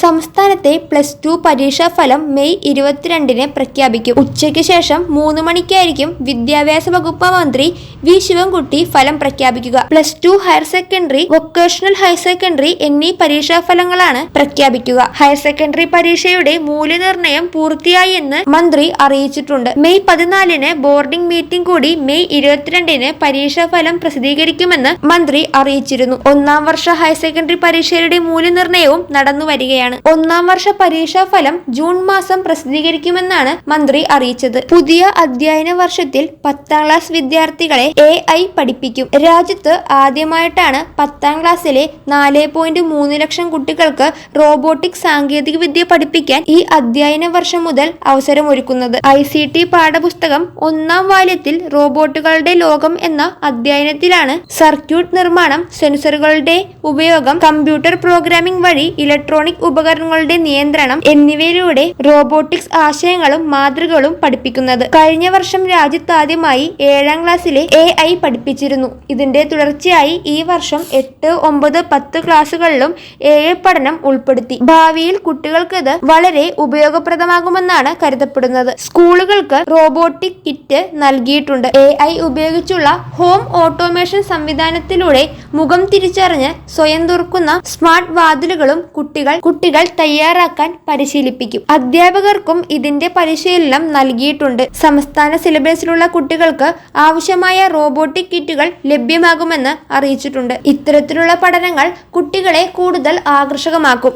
സംസ്ഥാനത്തെ plus two പരീക്ഷാ ഫലം മെയ് ഇരുപത്തിരണ്ടിന് പ്രഖ്യാപിക്കും. ഉച്ചയ്ക്ക് ശേഷം മൂന്ന് മണിക്കായിരിക്കും വിദ്യാഭ്യാസ വകുപ്പ് മന്ത്രി വി ശിവൻകുട്ടി ഫലം പ്രഖ്യാപിക്കുക. Plus two higher secondary vocational higher secondary എന്നീ പരീക്ഷാ ഫലങ്ങളാണ് പ്രഖ്യാപിക്കുക. ഹയർ സെക്കൻഡറി പരീക്ഷയുടെ മൂല്യനിർണയം പൂർത്തിയായി എന്ന് മന്ത്രി അറിയിച്ചിട്ടുണ്ട്. മെയ് പതിനാലിന് ബോർഡിംഗ് മീറ്റിംഗ് കൂടി മെയ് ഇരുപത്തിരണ്ടിന് പരീക്ഷാ ഫലം പ്രസിദ്ധീകരിക്കുമെന്ന് മന്ത്രി അറിയിച്ചിരുന്നു. ഒന്നാം വർഷ ഹയർ സെക്കൻഡറി പരീക്ഷയുടെ മൂല്യനിർണയവും നടന്നു വരികയാണ് ഒന്നാം വർഷ പരീക്ഷാ ഫലം ജൂൺ മാസം പ്രസിദ്ധീകരിക്കുമെന്നാണ് മന്ത്രി അറിയിച്ചത്. പുതിയ അധ്യയന വർഷത്തിൽ പത്താം ക്ലാസ് വിദ്യാർത്ഥികളെ എ ഐ പഠിപ്പിക്കും. രാജ്യത്ത് ആദ്യമായിട്ടാണ് പത്താം ക്ലാസ്സിലെ നാല് പോയിന്റ് മൂന്ന് ലക്ഷം കുട്ടികൾക്ക് റോബോട്ടിക് സാങ്കേതിക വിദ്യ പഠിപ്പിക്കാൻ ഈ അധ്യയന വർഷം മുതൽ അവസരമൊരുക്കുന്നത്. ഐ സി ടി പാഠപുസ്തകം ഒന്നാം വാല്യത്തിൽ റോബോട്ടുകളുടെ ലോകം എന്ന അധ്യയനത്തിലാണ് സർക്യൂട്ട് നിർമ്മാണം സെൻസറുകളുടെ ഉപയോഗം കമ്പ്യൂട്ടർ പ്രോഗ്രാമിംഗ് വഴി ഇലക്ട്രോണിക് ഉപകരണങ്ങളുടെ നിയന്ത്രണം എന്നിവയിലൂടെ റോബോട്ടിക്സ് ആശയങ്ങളും മാതൃകകളും പഠിപ്പിക്കുന്നത്. കഴിഞ്ഞ വർഷം രാജ്യത്താദ്യമായി ഏഴാം ക്ലാസ്സിലെ എ ഐ പഠിപ്പിച്ചിരുന്നു. ഇതിന്റെ തുടർച്ചയായി ഈ വർഷം എട്ട് ഒമ്പത് പത്ത് ക്ലാസ്സുകളിലും എ ഐ പഠനം ഉൾപ്പെടുത്തി. ഭാവിയിൽ കുട്ടികൾക്ക് ഇത് വളരെ ഉപയോഗപ്രദമാകുമെന്നാണ് കരുതപ്പെടുന്നത്. സ്കൂളുകൾക്ക് റോബോട്ടിക് കിറ്റ് നൽകിയിട്ടുണ്ട്. എ ഐ ഉപയോഗിച്ചുള്ള ഹോം ഓട്ടോമേഷൻ സംവിധാനത്തിലൂടെ മുഖം തിരിച്ചറിഞ്ഞ് സ്വയം തുറക്കുന്ന സ്മാർട്ട് വാതിലുകളും കുട്ടികൾ കുട്ടികൾ തയ്യാറാക്കാൻ പരിശീലിപ്പിക്കും. അധ്യാപകർക്കും ഇതിന്റെ പരിശീലനം നൽകിയിട്ടുണ്ട്. സംസ്ഥാന സിലബസിലുള്ള കുട്ടികൾക്ക് ആവശ്യമായ റോബോട്ടിക് കിറ്റുകൾ ലഭ്യമാകുമെന്ന് അറിയിച്ചിട്ടുണ്ട്. ഇത്തരത്തിലുള്ള പഠനങ്ങൾ കുട്ടികളെ കൂടുതൽ ആകർഷകമാക്കും.